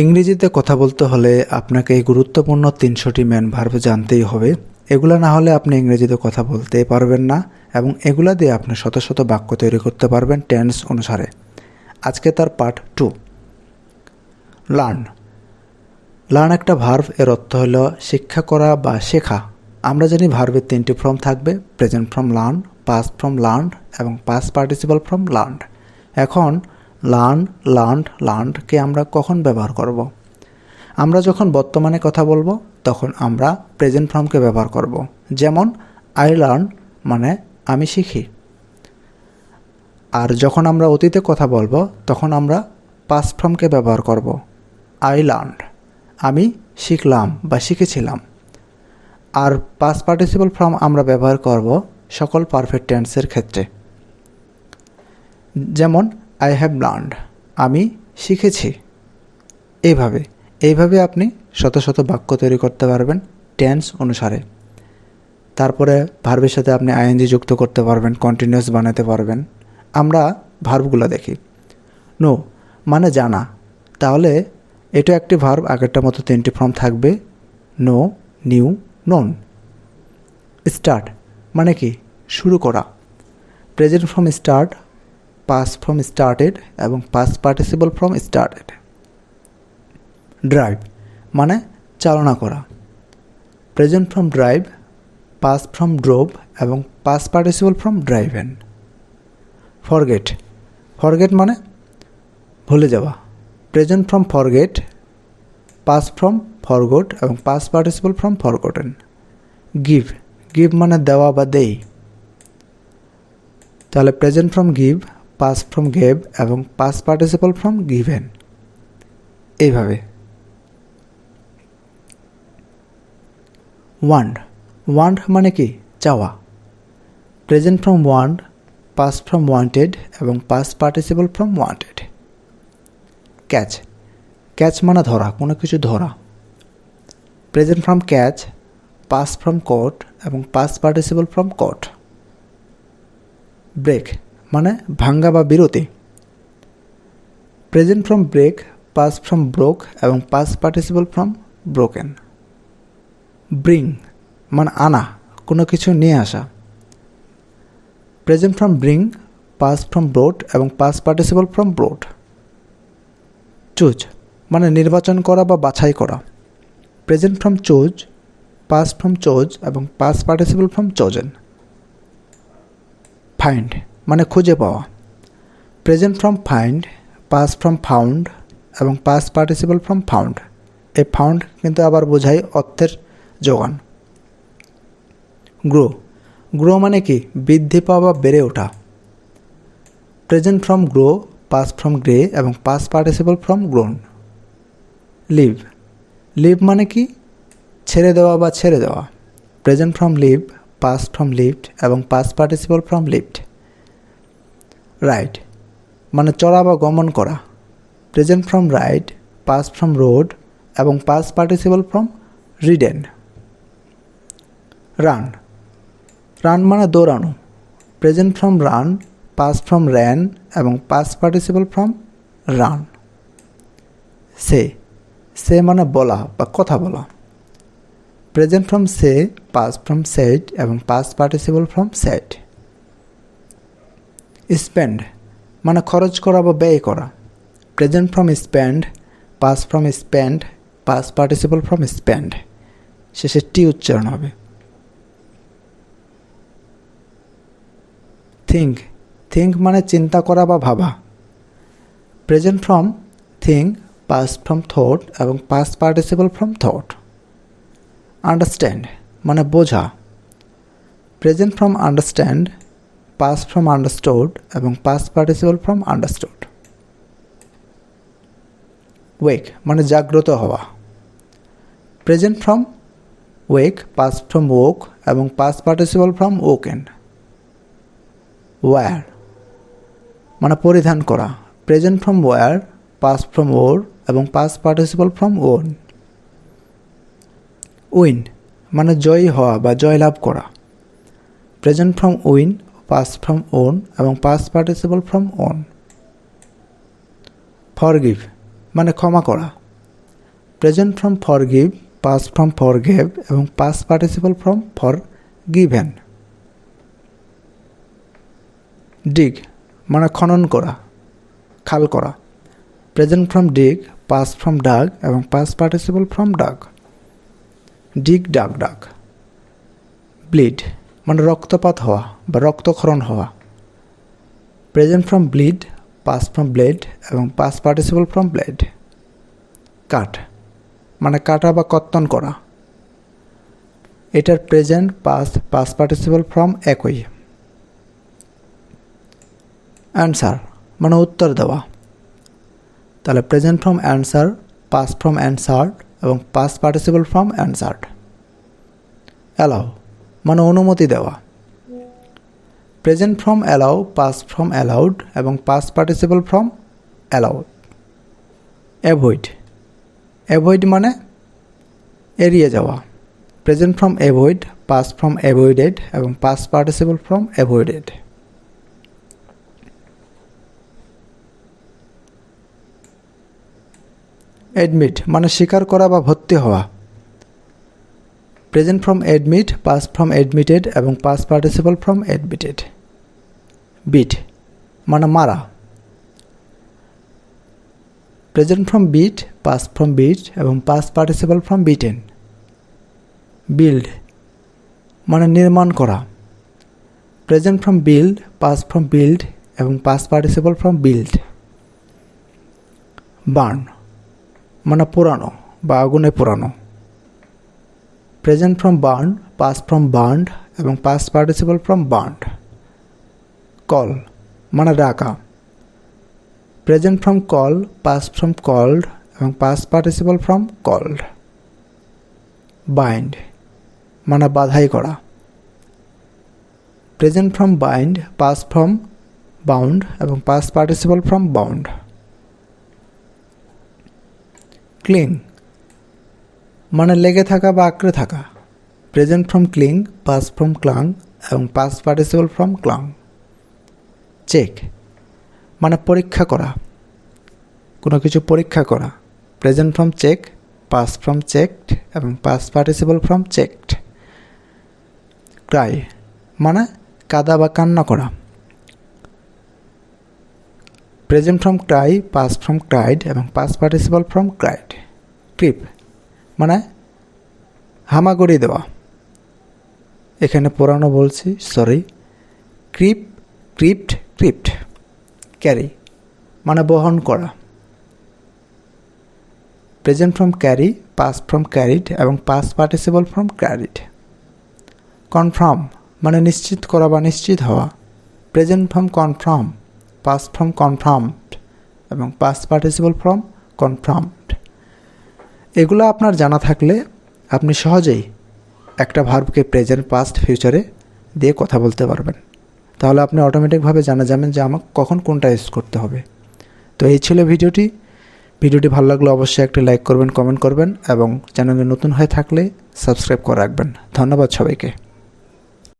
ইংরেজিতে কথা বলতে হলে আপনাকে এই গুরুত্বপূর্ণ তিনশোটি ম্যান ভার্ব জানতেই হবে। এগুলো না হলে আপনি ইংরেজিতে কথা বলতেই পারবেন না এবং এগুলা দিয়ে আপনি শত শত বাক্য তৈরি করতে পারবেন টেন্স অনুসারে। আজকে তার পার্ট টু। লার্ন। লার্ন একটা ভার্ভ এর অর্থ হল শিক্ষা করা বা শেখা। আমরা জানি ভার্ভের তিনটি ফর্ম থাকবে, present form learn, past form learn এবং পাস্ট পার্টিসিপাল ফ্রম লার্ন। এখন লার্ন লার্নড লার্নডকে আমরা কখন ব্যবহার করব। আমরা যখন বর্তমানে কথা বলব, তখন আমরা প্রেজেন্ট ফর্মকে ব্যবহার করব। যেমন আই লার্ন মানে আমি শিখি আর যখন আমরা অতীতে কথা বলব, তখন আমরা পাস্ট ফর্মকে ব্যবহার করব আই লার্নড আমি শিখলাম বা শিখেছিলাম আর পাস্ট পার্টিসিপাল ফর্ম আমরা ব্যবহার করব সকল পারফেক্ট টেন্সের ক্ষেত্রে যেমন আই হ্যাভ লার্নড আমি শিখেছি। এইভাবে এইভাবে আপনি শত শত বাক্য তৈরি করতে পারবেন টেন্স অনুসারে। তারপরে ভার্বের সাথে আপনি আইএনজি যুক্ত করতে পারবেন কন্টিনিউয়াস বানাতে পারবেন। আমরা ভার্বগুলো দেখি। নো মানে জানা। তাহলে, এটা একটি ভার্ব আগেরটার মতো তিনটি ফর্ম থাকবে। নো নিউ নন স্টার্ট মানে কি? শুরু করা। Present form start past form started এবং past participle form started drive মানে চালনা করা। Present form drive past form drove এবং past participle form driven forget forget মানে ভুলে যাওয়া। Present form forget past form forgot এবং past participle form forgotten give give মানে দেওয়া বা দেই। তাহলে present form give past form gave এবং পাস পার্টিসিপল ফ্রম গিভেন এইভাবে। ওয়ান্ড ওয়ান্ড মানে কি? চাওয়া। Present form want past form wanted এবং past participle form wanted catch catch মানে ধরা, কোনো কিছু ধরা। Present form catch past form caught এবং past participle form caught break মানে ভাঙ্গা বা বিরতি। Present form break past form broke এবং past participle form broken bring মানে আনা, কোনো কিছু নিয়ে আসা। Present form bring past form brought এবং past participle form brought choose মানে নির্বাচন করা বা বাছাই করা। Present form choose past form chose এবং past participle form chosen find মানে খুঁজে পাওয়া। Present form find past form found এবং পাস পার্টিসিপল ফ্রম ফাউন্ড এই ফাউন্ড কিন্তু আবার বোঝায় অর্থের যোগান। গ্রো গ্রো মানে কি? বৃদ্ধি পাওয়া বা বেড়ে ওঠা। Present form grow past form grew এবং past participle form grown leave leave মানে কি? ছেড়ে দেওয়া বা ছেড়ে দেওয়া। Present form leave past form left এবং past participle form left ride মানে চড়া বা গমন করা। Present form ride past form rode এবং past participle form ridden run run মানে দৌড়ানো। Present form run past form ran এবং past participle form run say say মানে বলা বা কথা বলা। Present form say past form said এবং past participle form said spend মানে খরচ করা বা ব্যয় করা। Present form spend past form spent past participle form spent শেষে টি উচ্চারণ হবে। থিঙ্ক থিঙ্ক মানে চিন্তা করা বা ভাবা। Present form think past form thought এবং past participle form thought understand মানে বোঝা। Present form understand past form understood এবং past participle form understood wake মানে জাগ্রত হওয়া। Present form wake past form woke এবং past participle form woken wear মানে পরিধান করা। Present form wear past form wore এবং past participle form worn win মানে জয়ী হওয়া বা জয়লাভ করা। Present form win past form won এবং past participle form won forgive মানে ক্ষমা করা। Present form forgive past form forgave এবং past participle form forgiven dig মানে খনন করা, খাল করা। Present form dig past form dug এবং past participle form dug dig dug dug bleed মানে রক্তপাত হওয়া বা রক্তক্ষরণ হওয়া। Present form bleed past form bled এবং past participle form bled cut মানে কাটা বা কর্তন করা। এটার present past past participle form একই। অ্যান্সার মানে উত্তর দেওয়া। তাহলে present form answer past form answered এবং past participle form answered allow মানে অনুমতি দেওয়া। Present form allow past form allowed এবং past participle form allowed avoid avoid মানে এড়িয়ে যাওয়া। Present form avoid past form avoided এবং past participle form avoided admit মানে স্বীকার করা বা ভর্তি হওয়া। Present form admit past form admitted এবং past participle form admitted beat মানে মারা। Present form beat past form beat এবং past participle form beaten build মানে নির্মাণ করা। Present form build past form build এবং past participle form build burn মানে পুরানো, বা আগুনে পোড়ানো present form burn past form burned এবং past participle form burned call মানে ডাকা present form call past form called এবং past participle form called bind মানে বাধাই করা present form bind past form bound এবং past participle form bound cling মানে লেগে থাকা বা আঁকড়ে থাকা। Present form cling past form clung এবং past participle form clung check মানে পরীক্ষা করা। কোনো কিছু পরীক্ষা করা। Present form check past form checked এবং past participle form checked cry মানে কাদা বা কান্না করা। Present form cry past form cried এবং past participle form cried creep মানে হামাগুড়ি দেওয়া। এখানে পুরানো বলছি sorry creep crypt crypt carry মানে বহন করা। Present form carry past form carried এবং past participle form carried confirm মানে নিশ্চিত করা বা নিশ্চিত হওয়া। Present form confirm past form confirmed এবং পাস পার্টিসিপাল ফ্রম কনফার্মড এগুলো আপনার জানা থাকলে আপনি সহজেই একটা ভার্বকে প্রেজেন্ট পাস্ট ফিউচারে দিয়ে কথা বলতে পারবেন। তাহলে আপনি অটোমেটিকভাবে জানা যাবেন যে আমাকে কখন কোনটা ইউজ করতে হবে। তো এই ছিল ভিডিওটি। ভিডিওটি ভালো লাগলে অবশ্যই একটি লাইক করবেন কমেন্ট করবেন এবং চ্যানেলে নতুন হয়ে থাকলে সাবস্ক্রাইব করে রাখবেন। ধন্যবাদ সবাইকে।